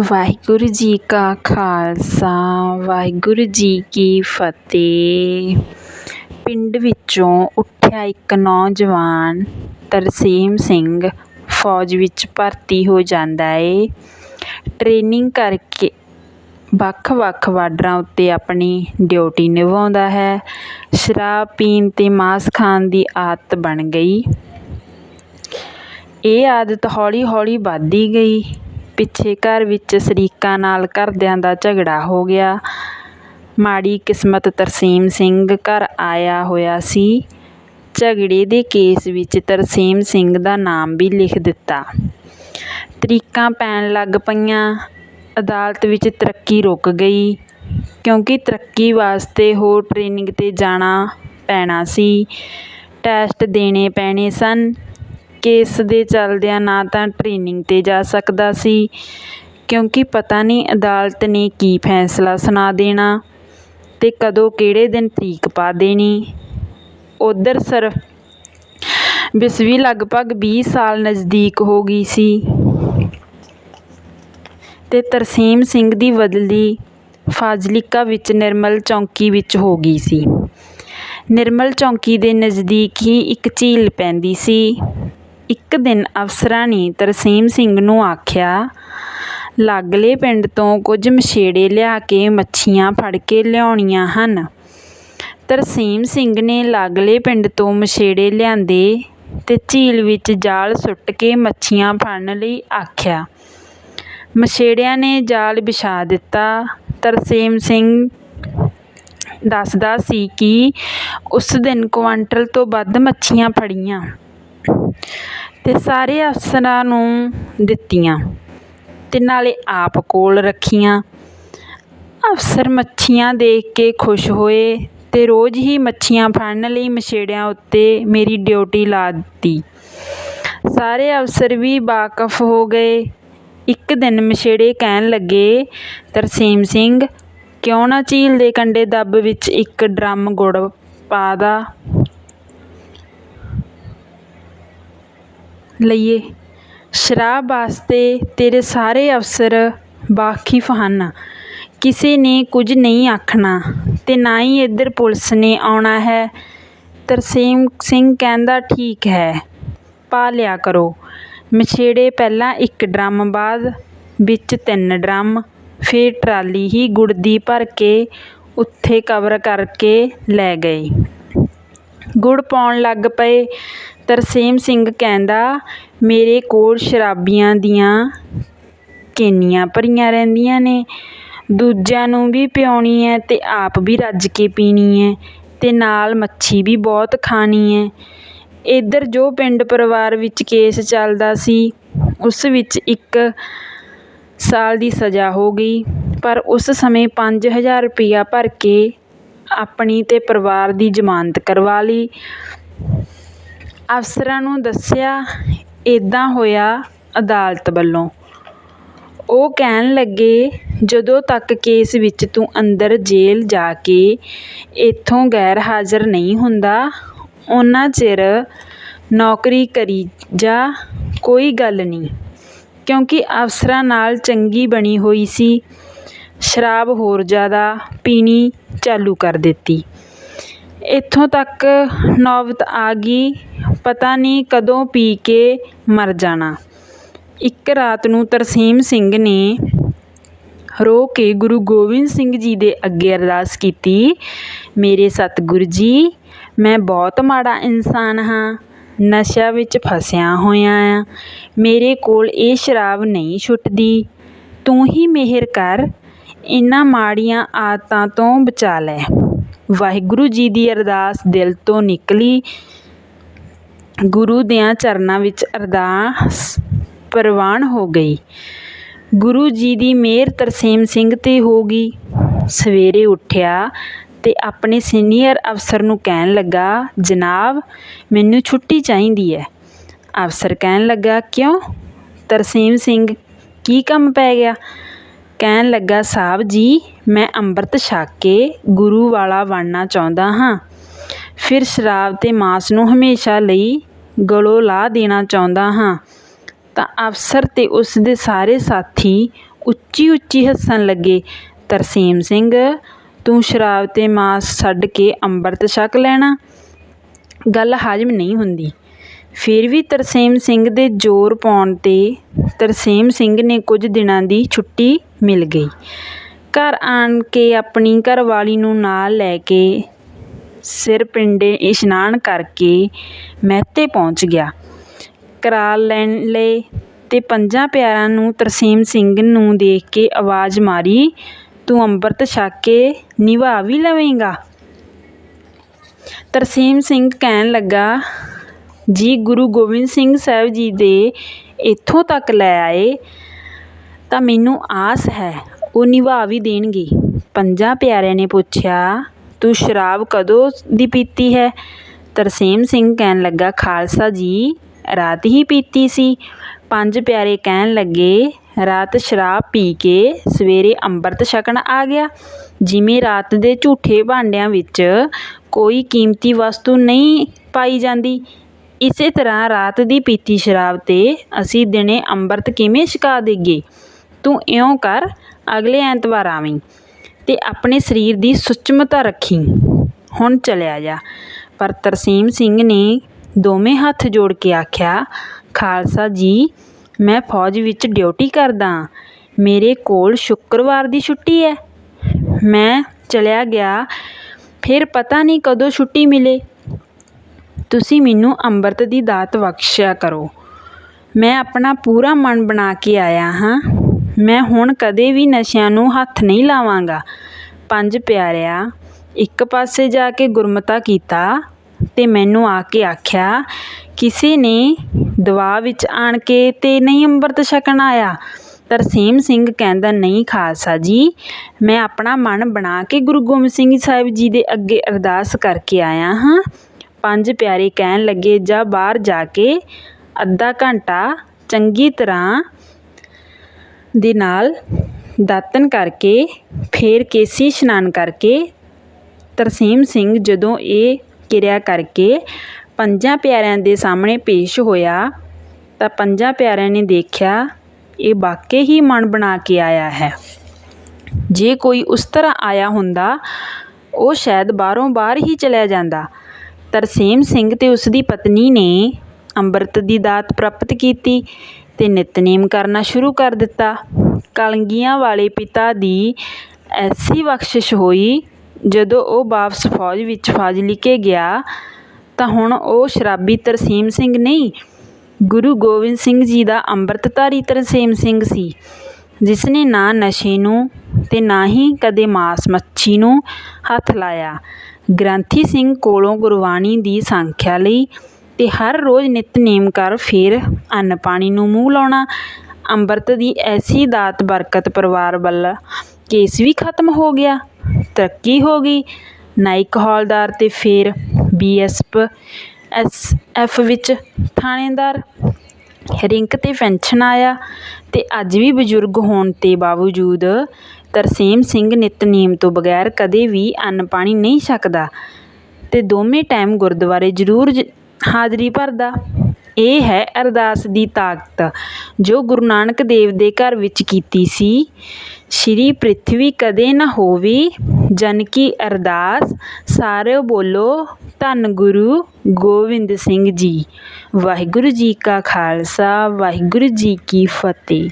ਵਾਹਿਗੁਰੂ ਜੀ ਕਾ ਖਾਲਸਾ, ਵਾਹਿਗੁਰੂ ਜੀ ਕੀ ਫਤਿਹ। ਪਿੰਡ ਵਿੱਚੋਂ ਉੱਠਿਆ ਇੱਕ ਨੌਜਵਾਨ ਤਰਸੇਮ ਸਿੰਘ ਫੌਜ ਵਿੱਚ ਭਰਤੀ ਹੋ ਜਾਂਦਾ ਏ। ਟ੍ਰੇਨਿੰਗ ਕਰਕੇ ਵੱਖ ਵੱਖ ਬਾਰਡਰਾਂ ਉੱਤੇ ਆਪਣੀ ਡਿਊਟੀ ਨਿਭਾਉਂਦਾ ਹੈ। ਸ਼ਰਾਬ ਪੀਣ ਅਤੇ ਮਾਸ ਖਾਣ ਦੀ ਆਦਤ ਬਣ ਗਈ। ਇਹ ਆਦਤ ਹੌਲੀ ਹੌਲੀ ਵੱਧਦੀ ਗਈ। ਪਿੱਛੇ ਘਰ ਵਿੱਚ ਸ਼ਰੀਕਾਂ ਨਾਲ ਘਰਦਿਆਂ ਦਾ ਝਗੜਾ ਹੋ ਗਿਆ। ਮਾੜੀ ਕਿਸਮਤ ਤਰਸੇਮ ਸਿੰਘ ਘਰ ਆਇਆ ਹੋਇਆ ਸੀ। ਝਗੜੇ ਦੇ ਕੇਸ ਵਿੱਚ ਤਰਸੇਮ ਸਿੰਘ ਦਾ ਨਾਮ ਵੀ ਲਿਖ ਦਿੱਤਾ। ਤਰੀਕਾਂ ਪੈਣ ਲੱਗ ਪਈਆਂ। ਅਦਾਲਤ ਵਿੱਚ ਤਰੱਕੀ ਰੁਕ ਗਈ, ਕਿਉਂਕਿ ਤਰੱਕੀ ਵਾਸਤੇ ਹੋਰ ਟ੍ਰੇਨਿੰਗ 'ਤੇ ਜਾਣਾ ਪੈਣਾ ਸੀ। ਟੈਸਟ ਦੇਣੇ ਪੈਣੇ ਸਨ। ਕੇਸ ਦੇ ਚਲਦਿਆਂ ਨਾ ਤਾਂ ਟ੍ਰੇਨਿੰਗ 'ਤੇ ਜਾ ਸਕਦਾ ਸੀ, ਕਿਉਂਕਿ ਪਤਾ ਨਹੀਂ ਅਦਾਲਤ ਨੇ ਕੀ ਫੈਸਲਾ ਸੁਣਾ ਦੇਣਾ ਅਤੇ ਕਦੋਂ ਕਿਹੜੇ ਦਿਨ ਤਰੀਕ ਪਾ ਦੇਣੀ। ਉੱਧਰ ਸਰ ਬਿਸਵੀ ਲਗਭਗ ਵੀਹ ਸਾਲ ਨਜ਼ਦੀਕ ਹੋ ਗਈ ਸੀ ਅਤੇ ਤਰਸੇਮ ਸਿੰਘ ਦੀ ਬਦਲੀ ਫਾਜ਼ਿਲਕਾ ਵਿੱਚ ਨਿਰਮਲ ਚੌਂਕੀ ਵਿੱਚ ਹੋ ਗਈ ਸੀ। ਨਿਰਮਲ ਚੌਂਕੀ ਦੇ ਨਜ਼ਦੀਕ ਹੀ ਇੱਕ ਝੀਲ ਪੈਂਦੀ ਸੀ। ਇੱਕ ਦਿਨ ਅਫਸਰਾਂ ਨੇ ਤਰਸੇਮ ਸਿੰਘ ਨੂੰ ਆਖਿਆ, ਲਾਗਲੇ ਪਿੰਡ ਤੋਂ ਕੁਝ ਮਛੇੜੇ ਲਿਆ ਕੇ ਮੱਛੀਆਂ ਫੜ ਕੇ ਲਿਆਉਣੀਆਂ ਹਨ। ਤਰਸੇਮ ਸਿੰਘ ਨੇ ਲਾਗਲੇ ਪਿੰਡ ਤੋਂ ਮਛੇੜੇ ਲਿਆਂਦੇ ਅਤੇ ਝੀਲ ਵਿੱਚ ਜਾਲ ਸੁੱਟ ਕੇ ਮੱਛੀਆਂ ਫੜਨ ਲਈ ਆਖਿਆ। ਮਛੇੜਿਆਂ ਨੇ ਜਾਲ ਵਿਛਾ ਦਿੱਤਾ। ਤਰਸੇਮ ਸਿੰਘ ਦੱਸਦਾ ਸੀ ਕਿ ਉਸ ਦਿਨ ਕੁਆਂਟਲ ਤੋਂ ਵੱਧ ਮੱਛੀਆਂ ਫੜੀਆਂ। ਅਤੇ ਸਾਰੇ ਅਫਸਰਾਂ ਨੂੰ ਦਿੱਤੀਆਂ ਅਤੇ ਨਾਲੇ ਆਪ ਕੋਲ ਰੱਖੀਆਂ। ਅਫਸਰ ਮੱਛੀਆਂ ਦੇਖ ਕੇ ਖੁਸ਼ ਹੋਏ ਅਤੇ ਰੋਜ਼ ਹੀ ਮੱਛੀਆਂ ਫੜਨ ਲਈ ਮਛੇੜਿਆਂ ਉੱਤੇ ਮੇਰੀ ਡਿਊਟੀ ਲਾ ਦਿੱਤੀ। ਸਾਰੇ ਅਫਸਰ ਵੀ ਵਾਕਫ ਹੋ ਗਏ। ਇੱਕ ਦਿਨ ਮਛੇੜੇ ਕਹਿਣ ਲੱਗੇ, ਤਰਸੇਮ ਸਿੰਘ, ਕਿਉਂ ਨਾ ਝੀਲ ਦੇ ਕੰਢੇ ਦੱਬ ਵਿੱਚ ਇੱਕ ਡਰਮ ਗੁੜ ਪਾ ਦਾ? ਲਈਏ। ਸ਼ਰਾਬ ਵਾਸਤੇ ਤੇਰੇ ਸਾਰੇ ਅਫਸਰ ਵਾਕਿਫ ਹਨ ਕਿਸੇ ਨੇ ਕੁਝ ਨਹੀਂ ਆਖਣਾ ਅਤੇ ਨਾ ਹੀ ਇੱਧਰ ਪੁਲਿਸ ਨੇ ਆਉਣਾ ਹੈ। ਤਰਸੇਮ ਸਿੰਘ ਕਹਿੰਦਾ, ਠੀਕ ਹੈ, ਪਾ ਲਿਆ ਕਰੋ। ਮਛੇੜੇ ਪਹਿਲਾਂ ਇੱਕ ਡਰਮ ਬਾਅਦ ਵਿੱਚ ਤਿੰਨ ਡਰਮ, ਫਿਰ ਟਰਾਲੀ ਹੀ ਗੁੜ ਦੀ ਭਰ ਕੇ ਉੱਥੇ ਕਵਰ ਕਰਕੇ ਲੈ ਗਏ। ਗੁੜ ਪਾਉਣ ਲੱਗ ਪਏ ਤਰਸੇਮ ਸਿੰਘ ਕਹਿੰਦਾ, ਮੇਰੇ ਕੋਲ ਸ਼ਰਾਬੀਆਂ ਦੀਆਂ ਕੇਨੀਆਂ ਭਰੀਆਂ ਰਹਿੰਦੀਆਂ ਨੇ। ਦੂਜਿਆਂ ਨੂੰ ਵੀ ਪਿਆਉਣੀ ਹੈ ਅਤੇ ਆਪ ਵੀ ਰੱਜ ਕੇ ਪੀਣੀ ਹੈ ਅਤੇ ਨਾਲ ਮੱਛੀ ਵੀ ਬਹੁਤ ਖਾਣੀ ਹੈ ਇੱਧਰ ਜੋ ਪਿੰਡ ਪਰਿਵਾਰ ਵਿੱਚ ਕੇਸ ਚੱਲਦਾ ਸੀ, ਉਸ ਵਿੱਚ ਇੱਕ ਸਾਲ ਦੀ ਸਜ਼ਾ ਹੋ ਗਈ। ਪਰ ਉਸ ਸਮੇਂ ਪੰਜ ਹਜ਼ਾਰ ਰੁਪਈਆ ਭਰ ਕੇ ਆਪਣੀ ਅਤੇ ਪਰਿਵਾਰ ਦੀ ਜ਼ਮਾਨਤ ਕਰਵਾ ਲਈ। ਅਫਸਰਾਂ ਨੂੰ ਦੱਸਿਆ ਇੱਦਾਂ ਹੋਇਆ ਅਦਾਲਤ ਵੱਲੋਂ। ਉਹ ਕਹਿਣ ਲੱਗੇ, ਜਦੋਂ ਤੱਕ ਕੇਸ ਵਿੱਚ ਤੂੰ ਅੰਦਰ ਜੇਲ੍ਹ ਜਾ ਕੇ ਇੱਥੋਂ ਗੈਰ ਹਾਜ਼ਰ ਨਹੀਂ ਹੁੰਦਾ ਓਨਾ ਚਿਰ ਨੌਕਰੀ ਕਰੀ ਜਾ ਕੋਈ ਗੱਲ ਨਹੀਂ। ਕਿਉਂਕਿ ਅਫਸਰਾਂ ਨਾਲ ਚੰਗੀ ਬਣੀ ਹੋਈ ਸੀ, ਸ਼ਰਾਬ ਹੋਰ ਜ਼ਿਆਦਾ ਪੀਣੀ ਚਾਲੂ ਕਰ ਦਿੱਤੀ। ਇੱਥੋਂ ਤੱਕ ਨੌਬਤ ਆ ਗਈ। ਪਤਾ ਨਹੀਂ ਕਦੋਂ ਪੀ ਕੇ ਮਰ ਜਾਣਾ। ਇੱਕ ਰਾਤ ਨੂੰ ਤਰਸੇਮ ਸਿੰਘ ਨੇ ਰੋ ਕੇ ਗੁਰੂ ਗੋਬਿੰਦ ਸਿੰਘ ਜੀ ਦੇ ਅੱਗੇ ਅਰਦਾਸ ਕੀਤੀ, ਮੇਰੇ ਸਤਿਗੁਰੂ ਜੀ, ਮੈਂ ਬਹੁਤ ਮਾੜਾ ਇਨਸਾਨ ਹਾਂ। ਨਸ਼ਿਆਂ ਵਿੱਚ ਫਸਿਆ ਹੋਇਆ ਆ। ਮੇਰੇ ਕੋਲ ਇਹ ਸ਼ਰਾਬ ਨਹੀਂ ਛੁੱਟਦੀ। ਤੂੰ ਹੀ ਮਿਹਰ ਕਰ। ਇਹਨਾਂ ਮਾੜੀਆਂ ਆਦਤਾਂ ਤੋਂ ਬਚਾ ਲੈ। ਵਾਹਿਗੁਰੂ ਜੀ ਦੀ ਅਰਦਾਸ ਦਿਲ ਤੋਂ ਨਿਕਲੀ। ਗੁਰੂ ਦਿਆਂ ਚਰਨਾਂ ਵਿੱਚ ਅਰਦਾਸ ਪ੍ਰਵਾਨ ਹੋ ਗਈ। ਗੁਰੂ ਜੀ ਦੀ ਮਿਹਰ ਤਰਸੇਮ ਸਿੰਘ 'ਤੇ ਹੋ ਗਈ। ਸਵੇਰੇ ਉੱਠਿਆ ਅਤੇ ਆਪਣੇ ਸੀਨੀਅਰ ਅਫਸਰ ਨੂੰ ਕਹਿਣ ਲੱਗਾ, ਜਨਾਬ, ਮੈਨੂੰ ਛੁੱਟੀ ਚਾਹੀਦੀ ਹੈ। ਅਫਸਰ ਕਹਿਣ ਲੱਗਾ, ਕਿਉਂ? ਤਰਸੇਮ ਸਿੰਘ, ਕੀ ਕੰਮ ਪੈ ਗਿਆ? ਕਹਿਣ ਲੱਗਾ ਸਾਹਿਬ ਜੀ, ਮੈਂ ਅੰਮ੍ਰਿਤ ਛਕ ਕੇ ਗੁਰੂ ਵਾਲਾ ਬਣਨਾ ਚਾਹੁੰਦਾ ਹਾਂ। ਫਿਰ ਸ਼ਰਾਬ ਅਤੇ ਮਾਸ ਨੂੰ ਹਮੇਸ਼ਾ ਲਈ ਗਲੋਂ ਲਾਹ ਦੇਣਾ ਚਾਹੁੰਦਾ ਹਾਂ। ਤਾਂ ਅਫਸਰ ਅਤੇ ਉਸ ਦੇ ਸਾਰੇ ਸਾਥੀ ਉੱਚੀ ਉੱਚੀ ਹੱਸਣ ਲੱਗੇ, ਤਰਸੇਮ ਸਿੰਘ, ਤੂੰ ਸ਼ਰਾਬ ਅਤੇ ਮਾਸ ਛੱਡ ਕੇ ਅੰਮ੍ਰਿਤ ਛਕ ਲੈਣਾ? ਗੱਲ ਹਜਮ ਨਹੀਂ ਹੁੰਦੀ। ਫਿਰ ਵੀ ਤਰਸੇਮ ਸਿੰਘ ਦੇ ਜ਼ੋਰ ਪਾਉਣ ਤੇ ਤਰਸੇਮ ਸਿੰਘ ਨੇ ਕੁਝ ਦਿਨਾਂ ਦੀ ਛੁੱਟੀ ਮਿਲ ਗਈ। ਘਰ ਆਣ ਕੇ ਆਪਣੀ ਘਰਵਾਲੀ ਨੂੰ ਨਾਲ ਲੈ ਕੇ ਸਿਰ ਪਿੰਡੇ ਇਸ਼ਨਾਨ ਕਰਕੇ ਮਹਿਤੇ ਪਹੁੰਚ ਗਿਆ। ਕਰਾਰ ਲੈਣ ਲਏ ਅਤੇ ਪੰਜਾਂ ਪਿਆਰਿਆਂ ਨੂੰ ਤਰਸੇਮ ਸਿੰਘ ਨੂੰ ਦੇਖ ਕੇ ਆਵਾਜ਼ ਮਾਰੀ, ਤੂੰ ਅੰਮ੍ਰਿਤ ਛਕ ਕੇ ਨਿਭਾ ਵੀ ਲਵੇਂਗਾ? ਤਰਸੇਮ ਸਿੰਘ ਕਹਿਣ ਲੱਗਾ, ਜੀ, ਗੁਰੂ ਗੋਬਿੰਦ ਸਿੰਘ ਸਾਹਿਬ ਜੀ ਦੇ ਇੱਥੋਂ ਤੱਕ ਲੈ ਆਏ। ਤਾਂ ਮੈਨੂੰ ਆਸ ਹੈ। ਉਹ ਨਿਭਾ ਵੀ ਦੇਣਗੇ। ਪੰਜਾਂ ਪਿਆਰਿਆਂ ਨੇ ਪੁੱਛਿਆ, ਤੂੰ ਸ਼ਰਾਬ ਕਦੋਂ ਦੀ ਪੀਤੀ ਹੈ? ਤਰਸੇਮ ਸਿੰਘ ਕਹਿਣ ਲੱਗਾ, ਖਾਲਸਾ ਜੀ, ਰਾਤ ਹੀ ਪੀਤੀ ਸੀ। ਪੰਜ ਪਿਆਰੇ ਕਹਿਣ ਲੱਗੇ, ਰਾਤ ਸ਼ਰਾਬ ਪੀ ਕੇ ਸਵੇਰੇ ਅੰਮ੍ਰਿਤ ਛਕਣ ਆ ਗਿਆ। ਜਿਵੇਂ ਰਾਤ ਦੇ ਝੂਠੇ ਭਾਂਡਿਆਂ ਵਿੱਚ ਕੋਈ ਕੀਮਤੀ ਵਸਤੂ ਨਹੀਂ ਪਾਈ ਜਾਂਦੀ, ਇਸੇ ਤਰ੍ਹਾਂ ਰਾਤ ਦੀ ਪੀਤੀ ਸ਼ਰਾਬ ਤੇ ਅਸੀਂ ਦਿਨੇ ਅੰਮ੍ਰਿਤ ਕਿਵੇਂ ਛਕਾ ਦੇਈਏ? ਤੂੰ ਇਉਂ ਕਰ, ਅਗਲੇ ਐਤਵਾਰ ਆਵੀਂ ਤੇ ਆਪਣੇ ਸਰੀਰ ਦੀ ਸੁਚਮਤਾ ਰੱਖੀ। ਹੁਣ ਚਲਿਆ ਜਾ। ਪਰ ਤਰਸੇਮ ਸਿੰਘ ਨੇ ਦੋਵੇਂ ਹੱਥ ਜੋੜ ਕੇ ਆਖਿਆ, ਖਾਲਸਾ ਜੀ, ਮੈਂ ਫੌਜ ਵਿੱਚ ਡਿਊਟੀ ਕਰਦਾ ਮੇਰੇ ਕੋਲ ਸ਼ੁੱਕਰਵਾਰ ਦੀ ਛੁੱਟੀ ਹੈ ਮੈਂ ਚਲਿਆ ਗਿਆ, ਫਿਰ ਪਤਾ ਨਹੀਂ ਕਦੋਂ ਛੁੱਟੀ ਮਿਲੇ। ਤੁਸੀਂ ਮੈਨੂੰ ਅੰਮ੍ਰਿਤ ਦੀ ਦਾਤ ਬਖਸ਼ਿਆ ਕਰੋ। ਮੈਂ ਆਪਣਾ ਪੂਰਾ ਮਨ ਬਣਾ ਕੇ ਆਇਆ ਹਾਂ। ਮੈਂ ਹੁਣ ਕਦੇ ਵੀ ਨਸ਼ਿਆਂ ਨੂੰ ਹੱਥ ਨਹੀਂ ਲਾਵਾਂਗਾ। ਪੰਜ ਪਿਆਰਿਆਂ, ਇੱਕ ਪਾਸੇ ਜਾ ਕੇ ਗੁਰਮਤਾ ਕੀਤਾ ਅਤੇ ਮੈਨੂੰ ਆ ਕੇ ਆਖਿਆ, ਕਿਸੇ ਨੇ ਦਵਾ ਵਿੱਚ ਆਣ ਕੇ ਤੇ ਨਹੀਂ ਅੰਮ੍ਰਿਤ ਛਕਣ ਆਇਆ? ਤਰਸੇਮ ਸਿੰਘ ਕਹਿੰਦਾ, ਨਹੀਂ ਖਾਲਸਾ ਜੀ, ਮੈਂ ਆਪਣਾ ਮਨ ਬਣਾ ਕੇ ਗੁਰੂ ਗੋਬਿੰਦ ਸਿੰਘ ਸਾਹਿਬ ਜੀ ਦੇ ਅੱਗੇ ਅਰਦਾਸ ਕਰਕੇ ਆਇਆ ਹਾਂ। ਪੰਜ ਪਿਆਰੇ ਕਹਿਣ ਲੱਗੇ, ਜਾ ਬਾਹਰ ਜਾ ਕੇ ਅੱਧਾ ਘੰਟਾ ਚੰਗੀ ਤਰ੍ਹਾਂ ਦੇ ਨਾਲ ਦਾਤਣ ਕਰਕੇ ਫਿਰ ਕੇਸੀ ਇਸ਼ਨਾਨ ਕਰਕੇ ਤਰਸੇਮ ਸਿੰਘ ਜਦੋਂ ਇਹ ਕਿਰਿਆ ਕਰਕੇ ਪੰਜਾਂ ਪਿਆਰਿਆਂ ਦੇ ਸਾਹਮਣੇ ਪੇਸ਼ ਹੋਇਆ ਤਾਂ ਪੰਜਾਂ ਪਿਆਰਿਆਂ ਨੇ ਦੇਖਿਆ, ਇਹ ਵਾਕਈ ਹੀ ਮਨ ਬਣਾ ਕੇ ਆਇਆ ਹੈ। ਜੇ ਕੋਈ ਉਸ ਤਰ੍ਹਾਂ ਆਇਆ ਹੁੰਦਾ, ਉਹ ਸ਼ਾਇਦ ਬਾਹਰੋਂ ਬਾਹਰ ਹੀ ਚਲਿਆ ਜਾਂਦਾ। ਤਰਸੇਮ ਸਿੰਘ ਤੇ ਉਸ ਦੀ ਪਤਨੀ ਨੇ ਅੰਮ੍ਰਿਤ ਦੀ ਦਾਤ ਪ੍ਰਾਪਤ ਕੀਤੀ। ਅਤੇ ਨਿਤਨੇਮ ਕਰਨਾ ਸ਼ੁਰੂ ਕਰ ਦਿੱਤਾ। ਕਲੰਗੀਆਂ ਵਾਲੇ ਪਿਤਾ ਦੀ ਐਸੀ ਬਖਸ਼ਿਸ਼ ਹੋਈ, ਜਦੋਂ ਉਹ ਵਾਪਸ ਫੌਜ ਵਿੱਚ ਫਾਜ਼ਿਲਕੇ ਗਿਆ, ਤਾਂ ਹੁਣ ਉਹ ਸ਼ਰਾਬੀ ਤਰਸੇਮ ਸਿੰਘ ਨਹੀਂ, ਗੁਰੂ ਗੋਬਿੰਦ ਸਿੰਘ ਜੀ ਦਾ ਅੰਮ੍ਰਿਤਧਾਰੀ ਤਰਸੇਮ ਸਿੰਘ ਸੀ ਜਿਸ ਨੇ ਨਾ ਨਸ਼ੇ ਨੂੰ ਅਤੇ ਨਾ ਹੀ ਕਦੇ ਮਾਸ ਮੱਛੀ ਨੂੰ ਹੱਥ ਲਾਇਆ। ਗ੍ਰੰਥੀ ਸਿੰਘ ਕੋਲੋਂ ਗੁਰਬਾਣੀ ਦੀ ਸੰਖਿਆ ਲਈ ਅਤੇ ਹਰ ਰੋਜ਼ ਨਿਤਨੇਮ ਕਰ ਫਿਰ ਅੰਨ ਪਾਣੀ ਨੂੰ ਮੂੰਹ ਲਾਉਣਾ। ਅੰਮ੍ਰਿਤ ਦੀ ਐਸੀ ਦਾਤ ਬਰਕਤ ਪਰਿਵਾਰ ਵੱਲ ਕੇਸ ਵੀ ਖਤਮ ਹੋ ਗਿਆ, ਤਰੱਕੀ ਹੋ ਗਈ। ਨਾਇਕ ਹੌਲਦਾਰ ਅਤੇ ਫਿਰ ਬੀ ਬੀਐਸਪ ਐਸ ਐਫ ਵਿੱਚ ਥਾਣੇਦਾਰ। ਰਿੰਕ ਤੇ ਪੈਨਸ਼ਨ ਆਇਆ ਅਤੇ ਅੱਜ ਵੀ ਬਜ਼ੁਰਗ ਹੋਣ ਦੇ ਬਾਵਜੂਦ ਤਰਸੇਮ ਸਿੰਘ ਨਿਤਨੇਮ ਤੋਂ ਬਗੈਰ ਕਦੇ ਵੀ ਅੰਨ ਪਾਣੀ ਨਹੀਂ ਛਕਦਾ। ਅਤੇ ਦੋਵੇਂ ਟਾਈਮ ਗੁਰਦੁਆਰੇ ਜ਼ਰੂਰ ਜ- ਹਾਜ਼ਰੀ ਭਰਦਾ। ਇਹ ਹੈ ਅਰਦਾਸ ਦੀ ਤਾਕਤ, ਜੋ ਗੁਰੂ ਨਾਨਕ ਦੇਵ ਦੇ ਘਰ ਵਿੱਚ ਕੀਤੀ ਸੀ। ਸ਼੍ਰੀ ਪ੍ਰਿਥਵੀ ਕਦੇ ਨਾ ਹੋਵੀ, ਜਨ ਕੀ ਅਰਦਾਸ, ਸਾਰਿਓ ਬੋਲੋ, ਧੰਨ ਗੁਰੂ ਗੋਬਿੰਦ ਸਿੰਘ ਜੀ। ਵਾਹਿਗੁਰੂ ਜੀ ਕਾ ਖਾਲਸਾ, ਵਾਹਿਗੁਰੂ ਜੀ ਕੀ ਫਤਿਹ।